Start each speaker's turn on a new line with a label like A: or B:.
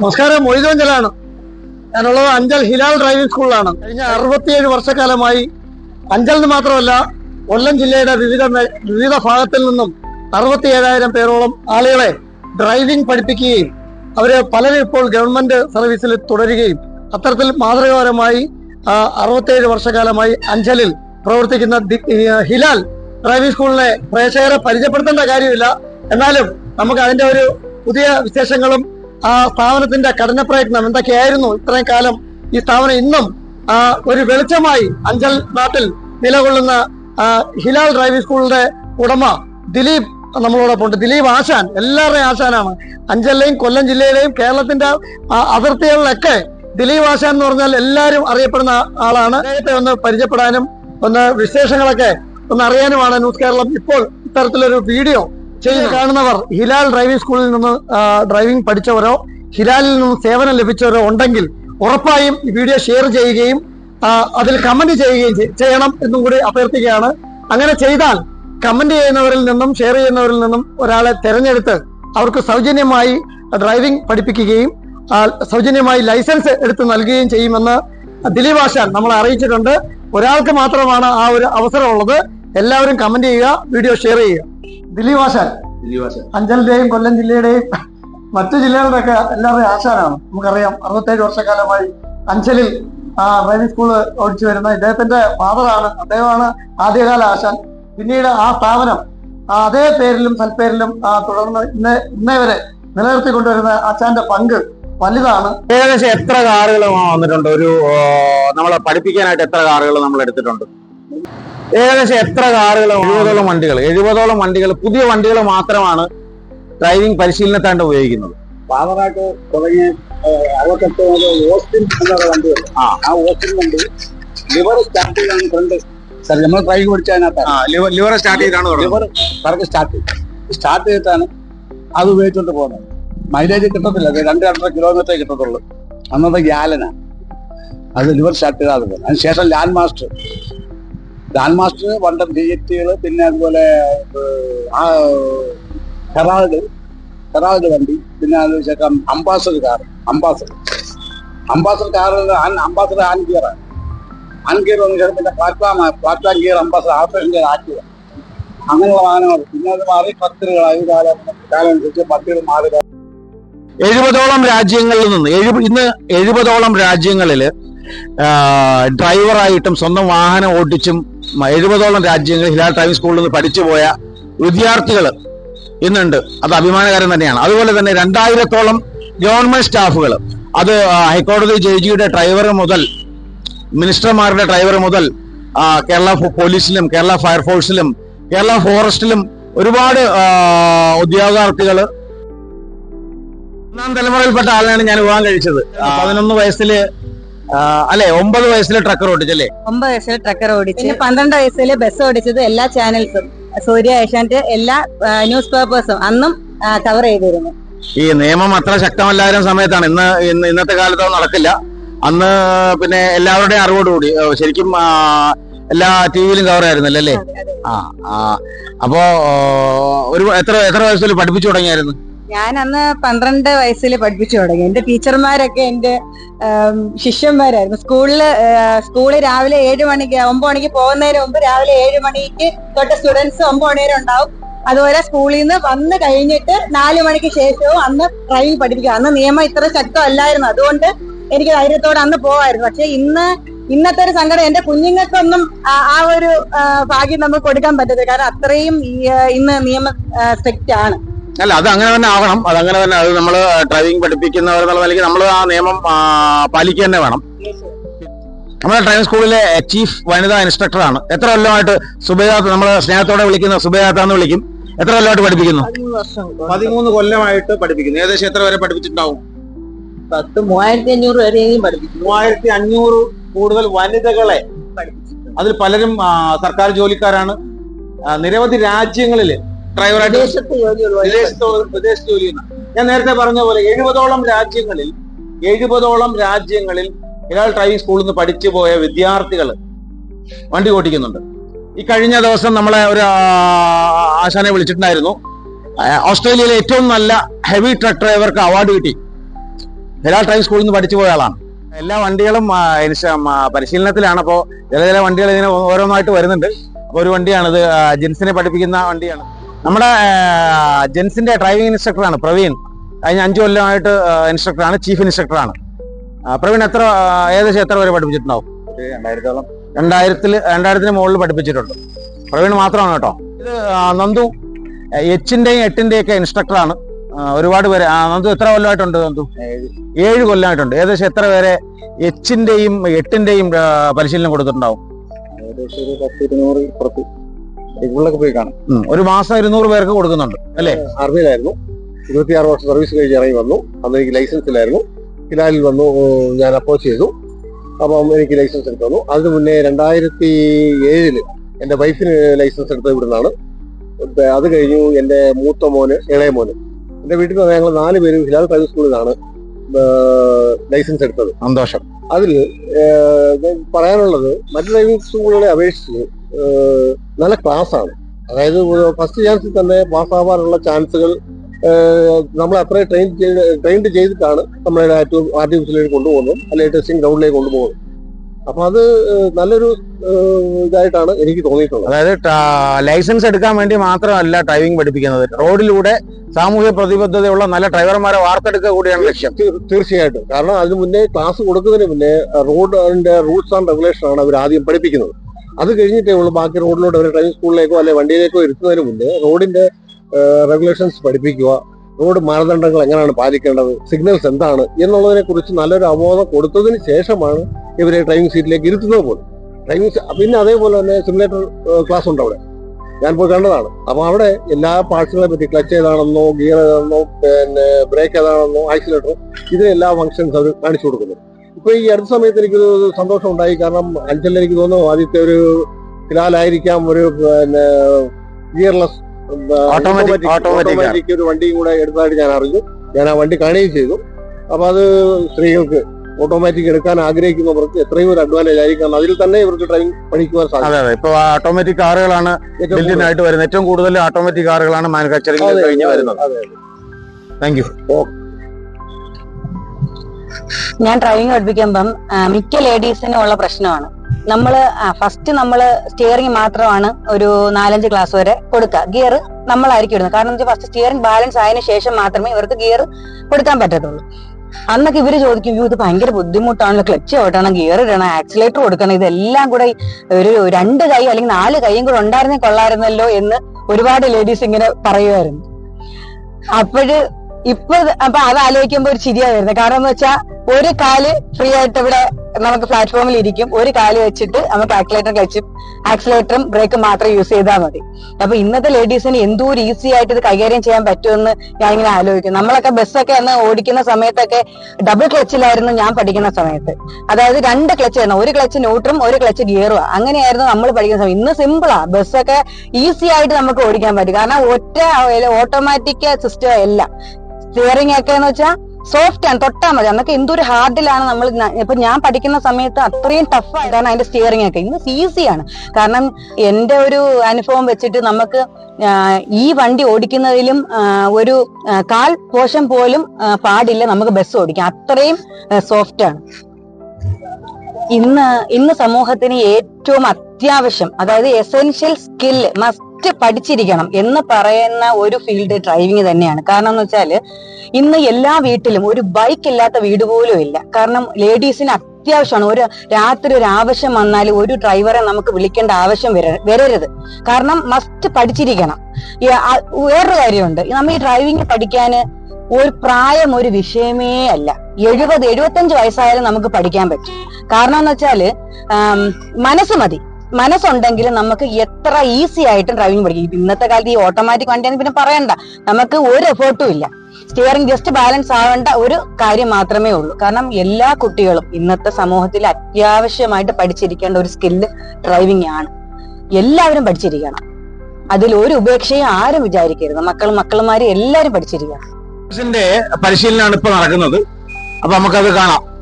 A: നമസ്കാരം മൊയ്തോഞ്ചലാണ് ഞാനുള്ളത് അഞ്ചൽ ഹിലാൽ ഡ്രൈവിംഗ് സ്കൂളിലാണ്. കഴിഞ്ഞ അറുപത്തിയേഴ് വർഷക്കാലമായി അഞ്ചലിന് മാത്രമല്ല കൊല്ലം ജില്ലയുടെ വിവിധ വിവിധ ഭാഗത്തിൽ നിന്നും അറുപത്തിയേഴായിരം പേരോളം ആളുകളെ ഡ്രൈവിംഗ് പഠിപ്പിക്കുകയും അവരെ പലരും ഇപ്പോൾ ഗവൺമെന്റ് സർവീസിൽ തുടരുകയും അത്തരത്തിൽ മാതൃകാപരമായി അറുപത്തിയേഴ് വർഷക്കാലമായി അഞ്ചലിൽ പ്രവർത്തിക്കുന്ന ഹിലാൽ ഡ്രൈവിംഗ് സ്കൂളിനെ പ്രേക്ഷകരെ പരിചയപ്പെടുത്തേണ്ട കാര്യമില്ല. എന്നാലും നമുക്ക് അതിന്റെ ഒരു പുതിയ വിശേഷങ്ങളും ആ സ്ഥാപനത്തിന്റെ കഠിന പ്രയത്നം എന്തൊക്കെയായിരുന്നു ഇത്രയും കാലം ഈ സ്ഥാപനം ഇന്നും ഒരു വെളിച്ചമായി അഞ്ചൽ നാട്ടിൽ നിലകൊള്ളുന്ന ഹിലാൽ ഡ്രൈവിംഗ് സ്കൂളിന്റെ ഉടമ ദിലീപ് നമ്മളോടൊപ്പം ഉണ്ട് ദിലീപ് ആശാൻ എല്ലാവരുടെയും ആശാനാണ്. അഞ്ചലിലെയും കൊല്ലം ജില്ലയിലെയും കേരളത്തിന്റെ അതിർത്തികളിലൊക്കെ ദിലീപ് ആശാൻ എന്ന് പറഞ്ഞാൽ എല്ലാവരും അറിയപ്പെടുന്ന ആളാണ്. അദ്ദേഹത്തെ ഒന്ന് പരിചയപ്പെടാനും ഒന്ന് വിശേഷങ്ങളൊക്കെ ഒന്ന് അറിയാനുമാണ് ന്യൂസ് കേരളം. ഇപ്പോൾ ഇത്തരത്തിലൊരു വീഡിയോ കാണുന്നവർ ഹിലാൽ ഡ്രൈവിംഗ് സ്കൂളിൽ നിന്ന് ഡ്രൈവിംഗ് പഠിച്ചവരോ ഹിലാലിൽ നിന്ന് സേവനം ലഭിച്ചവരോ ഉണ്ടെങ്കിൽ ഉറപ്പായും ഈ വീഡിയോ ഷെയർ ചെയ്യുകയും അതിൽ കമന്റ് ചെയ്യുകയും ചെയ്യണം എന്നും കൂടി അഭ്യർത്ഥിക്കുകയാണ്. അങ്ങനെ ചെയ്താൽ കമന്റ് ചെയ്യുന്നവരിൽ നിന്നും ഷെയർ ചെയ്യുന്നവരിൽ നിന്നും ഒരാളെ തെരഞ്ഞെടുത്ത് അവർക്ക് സൗജന്യമായി ഡ്രൈവിംഗ് പഠിപ്പിക്കുകയും സൗജന്യമായി ലൈസൻസ് എടുത്ത് നൽകുകയും ചെയ്യുമെന്ന് ദിലീപ് ആശാൻ നമ്മളെ അറിയിച്ചിട്ടുണ്ട്. ഒരാൾക്ക് മാത്രമാണ് ആ ഒരു അവസരമുള്ളത്. എല്ലാവരും കമന്റ് ചെയ്യുക വീഡിയോ ഷെയർ ചെയ്യുക. ദിലീപ് ആശാൻ. അഞ്ചലിന്റെയും കൊല്ലം ജില്ലയുടെയും മറ്റു ജില്ലകളുടെ ഒക്കെ എല്ലാവരുടെയും ആശാനാണ്. നമുക്കറിയാം അറുപത്തേഴ് വർഷക്കാലമായി അഞ്ചലിൽ ആ ഡ്രൈവിംഗ് സ്കൂൾ ഓടിച്ചു വരുന്ന ഇദ്ദേഹത്തിന്റെ ഫാദറാണ് അദ്ദേഹമാണ് ആദ്യകാല ആശാൻ. പിന്നീട് ആ സ്ഥാപനം അതേ പേരിലും സൽപ്പേരിലും ആ തുടർന്ന് ഇന്ന് ഇന്നേ വരെ നിലനിർത്തി കൊണ്ടുവരുന്ന ആശാന്റെ പങ്ക് വലുതാണ്.
B: ഏകദേശം എത്ര കാറുകൾ വന്നിട്ടുണ്ട്? ഒരു നമ്മളെ പഠിപ്പിക്കാനായിട്ട് എത്ര കാറുകൾ നമ്മൾ എടുത്തിട്ടുണ്ട്? ഏകദേശം എത്ര കാറുകൾ എഴുപതോളം വണ്ടികൾ എഴുപതോളം വണ്ടികൾ പുതിയ വണ്ടികൾ മാത്രമാണ് ഡ്രൈവിംഗ് പരിശീലനത്താണ്ട് ഉപയോഗിക്കുന്നത്.
C: ഓസ്റ്റിൻ എന്നുള്ള വണ്ടിയുണ്ട്
B: ആ.
C: ആ ഓസ്റ്റിൻ വണ്ടി ലിവർ സ്റ്റാർട്ട് ചെയ്താണ് ഫ്രണ്ട് സാർ നമ്മൾ ഡ്രൈവ് പഠിച്ച അതിനകത്താണ്
B: ലിവർ ലിവർ സ്റ്റാർട്ട് ചെയ്താണ്
C: ലിവർ കറക്റ്റ് സ്റ്റാർട്ട് സ്റ്റാർട്ട് ചെയ്തിട്ടാണ് അത് ഉപയോഗിച്ചുകൊണ്ട് പോകുന്നത്. മൈലേജ് കിട്ടത്തില്ല. അത് രണ്ട് രണ്ടര കിലോമീറ്ററേ കിട്ടത്തുള്ളൂ. അന്നത്തെ ഗ്യാലനാണ് അത് ലിവർ സ്റ്റാർട്ട് ചെയ്താൽ അതിനുശേഷം അതിന് ശേഷം ലാൻഡ് മാസ്റ്റർ. ലാൻഡ് മാസ്റ്റർ വണ്ടർ ഡി എറ്റുകൾ പിന്നെ അതുപോലെ ഹെറാൾഡ് ഹെറാൾഡ് വണ്ടി പിന്നെ അതിന് ശേഷം Ambassador car Ambassador. Ambassador car Ambassador an ഗിയറാണ് ആൻ ഗിയർ വന്നു പിന്നെ platform platform gear Ambassador African gear active അങ്ങനെയുള്ള വാഹനങ്ങൾ പിന്നെ അത് മാറി പത്തുകളായി കാലം കാലം അനുസരിച്ച് പത്തുകൾ മാറി
B: എഴുപതോളം രാജ്യങ്ങളിൽ നിന്ന് എഴുപ ഇന്ന് എഴുപതോളം രാജ്യങ്ങളിൽ ഡ്രൈവറായിട്ടും സ്വന്തം വാഹനം ഓടിച്ചും എഴുപതോളം രാജ്യങ്ങൾ ഹിലാൽ ഡ്രൈവിംഗ് സ്കൂളിൽ നിന്ന് പഠിച്ചു പോയ വിദ്യാർത്ഥികൾ ഇന്നുണ്ട്. അത് അഭിമാനകരം തന്നെയാണ്. അതുപോലെ തന്നെ രണ്ടായിരത്തോളം ഗവൺമെന്റ് സ്റ്റാഫുകൾ. അത് ഹൈക്കോടതി ജഡ്ജിയുടെ ഡ്രൈവർ മുതൽ മിനിസ്റ്റർമാരുടെ ഡ്രൈവർ മുതൽ കേരള പോലീസിലും കേരള ഫയർഫോഴ്സിലും കേരള ഫോറസ്റ്റിലും ഒരുപാട് ഉദ്യോഗാർത്ഥികൾ ഒന്നാം തലമുറയിൽപ്പെട്ട ആളാണ് ഞാൻ വിവാഹം കഴിച്ചത്. പതിനൊന്ന് വയസ്സിൽ ആ, അല്ലെ ഒമ്പത് വയസ്സിലെ ട്രക്കർ ഓടിച്ചല്ലേ?
D: ഒമ്പത് വയസ്സിലെ ട്രക്കർ ഓടിച്ച്. പിന്നെ പന്ത്രണ്ട് വയസ്സിൽ ബസ് ഓടിച്ചത് എല്ലാ ചാനൽസും സൂര്യ ഏഷ്യാനെറ്റ് എല്ലാ ന്യൂസ് പേപ്പേഴ്സും അന്നും കവർ ചെയ്തിരുന്നു.
B: ഈ നിയമം അത്ര ശക്തമല്ലായിരുന്ന സമയത്താണ്. ഇന്ന് ഇന്ന് ഇന്നത്തെ കാലത്ത് അത് നടക്കില്ല. അന്ന് പിന്നെ എല്ലാവരുടെയും അറിവോടുകൂടി ശരിക്കും എല്ലാ ടിവിയിലും കവർ ആയിരുന്നല്ലോ? അല്ലേ ആ ആ. അപ്പോ ഒരു എത്ര എത്ര വയസ്സിൽ പഠിപ്പിച്ചു തുടങ്ങിയായിരുന്നു?
D: ഞാൻ അന്ന് പന്ത്രണ്ട് വയസ്സിൽ പഠിപ്പിച്ചു തുടങ്ങി. എന്റെ ടീച്ചർമാരൊക്കെ എന്റെ ശിഷ്യന്മാരായിരുന്നു. സ്കൂളിൽ സ്കൂളിൽ രാവിലെ ഏഴ് മണിക്ക് ഒമ്പത് മണിക്ക് പോകുന്നതിന് മുമ്പ് രാവിലെ ഏഴ് മണിക്ക് തൊട്ട് സ്റ്റുഡൻസ് ഒമ്പത് മണി വരെ ഉണ്ടാവും. അതുപോലെ സ്കൂളിൽ നിന്ന് വന്ന് കഴിഞ്ഞിട്ട് നാല് മണിക്ക് ശേഷവും അന്ന് ഡ്രൈവിംഗ് പഠിപ്പിക്കുക അന്ന് നിയമം ഇത്ര ശക്തമല്ലായിരുന്നു. അതുകൊണ്ട് എനിക്ക് ധൈര്യത്തോടെ അന്ന് പോവായിരുന്നു. പക്ഷെ ഇന്ന് ഇന്നത്തെ ഒരു സങ്കടം എന്റെ കുഞ്ഞുങ്ങൾക്കൊന്നും ആ ഒരു ഭാഗ്യം നമുക്ക് കൊടുക്കാൻ പറ്റത്തില്ല. കാരണം അത്രയും ഇന്ന് നിയമ സ്ട്രിക്റ്റ് ആണ്
B: അല്ല അത് അങ്ങനെ തന്നെ ആവണം. അത് അങ്ങനെ തന്നെ അത് നമ്മൾ ഡ്രൈവിംഗ് പഠിപ്പിക്കുന്നവർ എന്നുള്ള നിലയ്ക്ക് നമ്മൾ ആ നിയമം പാലിക്കുക തന്നെ വേണം. നമ്മുടെ ഡ്രൈവിംഗ് സ്കൂളിലെ ചീഫ് വനിതാ ഇൻസ്ട്രക്ടറാണ് എത്ര കൊല്ലമായിട്ട് സുബേദാത്ത് നമ്മൾ സ്നേഹത്തോടെ വിളിക്കുന്ന സുബേദാത്ത എന്ന് വിളിക്കും. എത്ര കൊല്ലമായിട്ട് പഠിപ്പിക്കുന്നു? പതിമൂന്ന് കൊല്ലമായിട്ട് പഠിപ്പിക്കുന്നു. ഏകദേശം എത്ര വരെ പഠിപ്പിച്ചിട്ടുണ്ടാവും?
D: പത്ത് മൂവായിരത്തി അഞ്ഞൂറ് വരെയും പഠിപ്പിച്ചു
B: മൂവായിരത്തി അഞ്ഞൂറ് കൂടുതൽ വനിതകളെ അതിൽ പലരും സർക്കാർ ജോലിക്കാരാണ്. നിരവധി രാജ്യങ്ങളിൽ ഡ്രൈവറായിട്ട്
D: വിദേശത്ത്
B: ജോലി ചെയ്യുന്ന. ഞാൻ നേരത്തെ പറഞ്ഞ പോലെ എഴുപതോളം രാജ്യങ്ങളിൽ എഴുപതോളം രാജ്യങ്ങളിൽ ഇയാൾ ഡ്രൈവിംഗ് സ്കൂളിൽ നിന്ന് പഠിച്ചു പോയ വിദ്യാർത്ഥികൾ വണ്ടി ഓടിക്കുന്നുണ്ട്. ഈ കഴിഞ്ഞ ദിവസം നമ്മളെ ഒരു ആശാനെ വിളിച്ചിട്ടുണ്ടായിരുന്നു. ഓസ്ട്രേലിയയിലെ ഏറ്റവും നല്ല ഹെവി ട്രക്ക് ഡ്രൈവർക്ക് അവാർഡ് കിട്ടി. ഹിലാൽ ഡ്രൈവിംഗ് സ്കൂളിൽ നിന്ന് പഠിച്ചു പോയ ആളാണ്. എല്ലാ വണ്ടികളും പരിശീലനത്തിലാണ്. അപ്പോൾ ചില ചില വണ്ടികൾ ഇങ്ങനെ ഓരോന്നായിട്ട് വരുന്നുണ്ട്. അപ്പോൾ ഒരു വണ്ടിയാണിത് ജെൻസിനെ പഠിപ്പിക്കുന്ന വണ്ടിയാണ്. നമ്മുടെ ജെൻസിന്റെ ഡ്രൈവിംഗ് ഇൻസ്ട്രക്ടറാണ് പ്രവീൺ. കഴിഞ്ഞ അഞ്ചു കൊല്ലമായിട്ട് ഇൻസ്ട്രക്ടറാണ് ചീഫ് ഇൻസ്ട്രക്ടറാണ് പ്രവീൺ എത്ര ഏകദേശം എത്ര വരെ പഠിപ്പിച്ചിട്ടുണ്ടാവും? രണ്ടായിരത്തിൽ രണ്ടായിരത്തിന് മുകളിൽ പഠിപ്പിച്ചിട്ടുണ്ട്. പ്രവീൺ മാത്രമാണ് കേട്ടോ. ഇത് നന്ദു എച്ചിന്റെയും എട്ടിന്റെയും ഒക്കെ ഇൻസ്ട്രക്ടറാണ് ഒരുപാട് പേര് നന്ദു എത്ര കൊല്ലമായിട്ടുണ്ട് നന്ദു? ഏഴ് കൊല്ലമായിട്ടുണ്ട്. ഏകദേശം എത്ര പേരെ എച്ചിന്റെയും എട്ടിന്റെയും പരിശീലനം കൊടുത്തിട്ടുണ്ടാവും?
E: പുറത്ത് സ്കൂളിലൊക്കെ പോയി കാണാം.
B: ഒരു മാസം ഇരുന്നൂറ് പേർക്ക് കൊടുക്കുന്നുണ്ട് അല്ലേ?
E: ആർമിയിലായിരുന്നു ഇരുപത്തിയാറ് വർഷം സർവീസ് കഴിഞ്ഞ് ഇറങ്ങി വന്നു. അന്ന് എനിക്ക് ലൈസൻസ് ഇല്ലായിരുന്നു. ഹിലാലിൽ വന്നു ഞാൻ അപ്രോച്ച് ചെയ്തു. അപ്പം എനിക്ക് ലൈസൻസ് എടുത്തു തന്നു. അതിന് മുന്നേ രണ്ടായിരത്തി ഏഴിൽ എന്റെ വൈഫിന് ലൈസൻസ് എടുത്തത് ഇവിടുന്നാണ്. അത് കഴിഞ്ഞു എന്റെ മൂത്ത മോന് ഇളയ മോന്. എന്റെ വീട്ടിൽ നിന്ന് ഞങ്ങൾ നാല് പേരും ഹിലാൽ പ്രൈവറ്റ് സ്കൂളിൽ നിന്നാണ് ലൈസൻസ് എടുത്തത്.
B: സന്തോഷം.
E: അതിൽ പറയാനുള്ളത് മറ്റു ഡ്രൈവിംഗ് സ്കൂളുകളെ അപേക്ഷിച്ച് നല്ല ക്ലാസ് ആണ് അതായത് ഫസ്റ്റ് ചാൻസിൽ തന്നെ പാസ്സാവാനുള്ള ചാൻസുകൾ നമ്മൾ അത്ര ട്രെയിൻ ചെയ്ത് ട്രെയിൻഡ് ചെയ്തിട്ടാണ് നമ്മളെ ആർട്ടിഫിഷ്യലിലേക്ക് കൊണ്ടുപോകുന്നത് അല്ലെങ്കിൽ ടെസ്റ്റിംഗ് ഗ്രൗണ്ടിലേക്ക് കൊണ്ടുപോകുന്നത്. അപ്പൊ അത് നല്ലൊരു ഇതായിട്ടാണ് എനിക്ക് തോന്നിയിട്ടുള്ളത്.
B: അതായത് ലൈസൻസ് എടുക്കാൻ വേണ്ടി മാത്രമല്ല ഡ്രൈവിംഗ് പഠിപ്പിക്കുന്നത്. റോഡിലൂടെ സാമൂഹ്യ പ്രതിബദ്ധതയുള്ള നല്ല ഡ്രൈവർമാരെ വാർത്തെടുക്കുക കൂടിയാണ് ലക്ഷ്യം.
E: തീർച്ചയായിട്ടും. കാരണം അതിന് മുന്നേ ക്ലാസ് കൊടുക്കുന്നതിന് മുന്നേ റോഡിന്റെ റൂൾസ് ആൻഡ് റെഗുലേഷൻ ആണ് അവർ ആദ്യം പഠിപ്പിക്കുന്നത്. അത് കഴിഞ്ഞിട്ടേ ഉള്ളൂ. ബാക്കി റോഡിലോട്ട് അവരെ ഡ്രൈവിംഗ് സ്കൂളിലേക്കോ അല്ലെങ്കിൽ വണ്ടിയിലേക്കോ ഇരുത്തുന്നതിന് മുന്നേ റോഡിന്റെ റെഗുലേഷൻസ് പഠിപ്പിക്കുക. റോഡ് മാനദണ്ഡങ്ങൾ എങ്ങനെയാണ് പാലിക്കേണ്ടത്? സിഗ്നൽസ് എന്താണ്? എന്നുള്ളതിനെ കുറിച്ച് നല്ലൊരു അവബോധം കൊടുത്തതിന് ശേഷമാണ് ഇവരെ ഡ്രൈവിംഗ് സീറ്റിലേക്ക് ഇരുത്തുന്നത് പോലും. ഡ്രൈവിംഗ് പിന്നെ അതേപോലെ തന്നെ സിമുലേറ്റർ ക്ലാസ് ഉണ്ട് അവിടെ. ഞാൻ പോയി കണ്ടതാണ്. അപ്പൊ അവിടെ എല്ലാ പാർട്സുകളെ പറ്റി ക്ലച്ച് ഏതാണെന്നോ ഗിയർ ഏതാണെന്നോ പിന്നെ ബ്രേക്ക് ഏതാണെന്നോ ആക്സിലേറ്റർ ഇതിലെല്ലാ ഫങ്ഷൻസ് അവർ കാണിച്ചു കൊടുക്കുന്നു ഇപ്പൊ ഈ അടുത്ത സമയത്ത് എനിക്കൊരു സന്തോഷം ഉണ്ടായി. കാരണം അഞ്ചലിൽ എനിക്ക് തോന്നുന്നു ആദ്യത്തെ ഒരു ഫിലാലായിരിക്കാം ഒരു പിന്നെ ഗിയർലെസ്. ഓട്ടോമാറ്റിക് ഒരു വണ്ടിയും കൂടെ എടുത്തതായിട്ട് ഞാൻ അറിഞ്ഞു. ഞാൻ ആ വണ്ടി കാണുകയും ചെയ്തു. അപ്പൊ അത് സ്ത്രീകൾക്ക് ഓട്ടോമാറ്റിക് എടുക്കാൻ ആഗ്രഹിക്കുന്നവർക്ക് എത്രയും ഒരു അഡ്വാന്റേജ് ആയിരിക്കും. കാരണം അതിൽ തന്നെ ഇവർക്ക് ഡ്രൈവിംഗ് പഠിക്കുവാൻ സാധിക്കും.
B: അതെ ഇപ്പൊ ഓട്ടോമാറ്റിക് കാറുകളാണ് ആയിട്ട് വരുന്നത്. ഏറ്റവും കൂടുതൽ ഓട്ടോമാറ്റിക് കാറുകളാണ് മാനുഫാക്ചറിംഗ് കഴിഞ്ഞ് വരുന്നത്. താങ്ക് യു
F: ഞാൻ ഡ്രൈവിംഗ് പഠിപ്പിക്കുമ്പം മിക്ക ലേഡീസിനും ഉള്ള പ്രശ്നമാണ്. നമ്മൾ ഫസ്റ്റ് നമ്മൾ സ്റ്റിയറിംഗ് മാത്രമാണ് ഒരു നാലഞ്ച് ക്ലാസ് വരെ കൊടുക്കുക. ഗിയർ നമ്മളായിരിക്കും ഇടുന്നത്. കാരണം വെച്ചാൽ ഫസ്റ്റ് സ്റ്റിയറിംഗ് ബാലൻസ് ആയതിനു ശേഷം മാത്രമേ ഇവർക്ക് ഗിയർ കൊടുക്കാൻ പറ്റത്തുള്ളൂ. അന്നൊക്കെ ഇവർ ചോദിക്കും "അയ്യോ, ഇത് ഭയങ്കര ബുദ്ധിമുട്ടാണല്ലോ. ക്ലച്ച് ഓട്ടണം ഗിയർ ഇടണം ആക്സിലേറ്റർ കൊടുക്കണം. ഇതെല്ലാം കൂടെ ഒരു രണ്ട് കൈ അല്ലെങ്കിൽ നാല് കൈയും കൂടെ ഉണ്ടായിരുന്നേ കൊള്ളായിരുന്നല്ലോ എന്ന് ഒരുപാട് ലേഡീസ് ഇങ്ങനെ പറയുമായിരുന്നു. അപ്പോഴ് ഇപ്പൊ അപ്പൊ അത് ആലോചിക്കുമ്പോ ഒരു ചിരിയാ കാരണം എന്ന് വെച്ചാൽ ഒരു കാൽ ഫ്രീ ആയിട്ട് ഇവിടെ നമുക്ക് പ്ലാറ്റ്ഫോമിൽ ഇരിക്കും. ഒരു കാൽ വെച്ചിട്ട് നമുക്ക് ആക്സിലേറ്റർ ക്ലച്ചും ആക്സിലേറ്ററും ബ്രേക്കും മാത്രം യൂസ് ചെയ്താൽ മതി. അപ്പൊ ഇന്നത്തെ ലേഡീസിന് എന്തോരം ഈസി ആയിട്ട് ഇത് കൈകാര്യം ചെയ്യാൻ പറ്റുമെന്ന് ഞാൻ ഇങ്ങനെ ആലോചിക്കും. നമ്മളൊക്കെ ബസ്സൊക്കെ അന്ന് ഓടിക്കുന്ന സമയത്തൊക്കെ ഡബിൾ ക്ലച്ചിലായിരുന്നു ഞാൻ പഠിക്കുന്ന സമയത്ത്. അതായത് രണ്ട് ക്ലച്ച് ആയിരുന്നു. ഒരു ക്ലച്ച് ന്യൂട്രും ഒരു ക്ലച്ച് ഗിയറും അങ്ങനെയായിരുന്നു നമ്മൾ പഠിക്കുന്ന സമയം. ഇന്ന് സിമ്പിളാ ബസ്സൊക്കെ ഈസി ആയിട്ട് നമുക്ക് ഓടിക്കാൻ പറ്റും. കാരണം ഒറ്റ ഓട്ടോമാറ്റിക് സിസ്റ്റം അല്ല. സ്റ്റിയറിംഗ് ഒക്കെ എന്ന് വെച്ചാൽ സോഫ്റ്റ് ആണ് തൊട്ടാൽ മതി. അന്നൊക്കെ എന്തൊരു ഹാർഡിലാണ് നമ്മൾ ഇപ്പൊ ഞാൻ പഠിക്കുന്ന സമയത്ത് അത്രയും ടഫാണ് കാരണം അതിന്റെ സ്റ്റിയറിംഗ് ഒക്കെ. ഇന്ന് ഈസിയാണ് കാരണം എന്റെ ഒരു അനുഭവം വെച്ചിട്ട് നമുക്ക് ഈ വണ്ടി ഓടിക്കുന്നതിലും ഒരു കാൽ പോഷം പോലും പാടില്ല. നമുക്ക് ബസ് ഓടിക്കാം. അത്രയും സോഫ്റ്റ് ആണ്. ഇന്ന് ഇന്ന് സമൂഹത്തിന് ഏറ്റവും അത്യാവശ്യം അതായത് എസെൻഷ്യൽ സ്കില്ല് മസ്റ്റ് പഠിച്ചിരിക്കണം എന്ന് പറയുന്ന ഒരു ഫീൽഡ് ഡ്രൈവിംഗ് തന്നെയാണ്. കാരണം എന്ന് വെച്ചാൽ ഇന്ന് എല്ലാ വീട്ടിലും ഒരു ബൈക്ക് ഇല്ലാത്ത വീട് പോലും ഇല്ല. കാരണം ലേഡീസിന് അത്യാവശ്യമാണ്. ഒരു രാത്രി ഒരു ആവശ്യം വന്നാൽ ഒരു ഡ്രൈവറെ നമുക്ക് വിളിക്കേണ്ട ആവശ്യം വര- വരരുത്. കാരണം മസ്റ്റ് പഠിച്ചിരിക്കണം. വേറൊരു കാര്യമുണ്ട്. നമ്മൾ ഈ ഡ്രൈവിംഗ് പഠിക്കാന് ഒരു പ്രായം ഒരു വിഷയമേ അല്ല. എഴുപത് എഴുപത്തഞ്ച് വയസ്സായാലും നമുക്ക് പഠിക്കാൻ പറ്റും. കാരണം എന്ന് വെച്ചാൽ മനസ്സ് മതി. മനസ്സുണ്ടെങ്കിൽ നമുക്ക് എത്ര ഈസി ആയിട്ട് ഡ്രൈവിംഗ് പഠിക്കും. ഇന്നത്തെ കാലത്ത് ഈ ഓട്ടോമാറ്റിക് വണ്ടിയാണെന്ന് പിന്നെ പറയണ്ട. നമുക്ക് ഒരു എഫേർട്ടും ഇല്ല. സ്റ്റിയറിംഗ് ജസ്റ്റ് ബാലൻസ് ആവേണ്ട ഒരു കാര്യം മാത്രമേ ഉള്ളൂ. കാരണം എല്ലാ കുട്ടികളും ഇന്നത്തെ സമൂഹത്തിൽ അത്യാവശ്യമായിട്ട് പഠിച്ചിരിക്കേണ്ട ഒരു സ്കില്ല് ഡ്രൈവിംഗ് ആണ്. എല്ലാവരും പഠിച്ചിരിക്കണം. അതിൽ ഒരു ഉപേക്ഷയും ആരും വിചാരിക്കരുത്. മക്കൾ മക്കളുമാരും എല്ലാവരും പഠിച്ചിരിക്കണം.
B: പരിശീലനമാണ് ഇപ്പൊ നടക്കുന്നത്. അപ്പൊ നമുക്കത് കാണാം.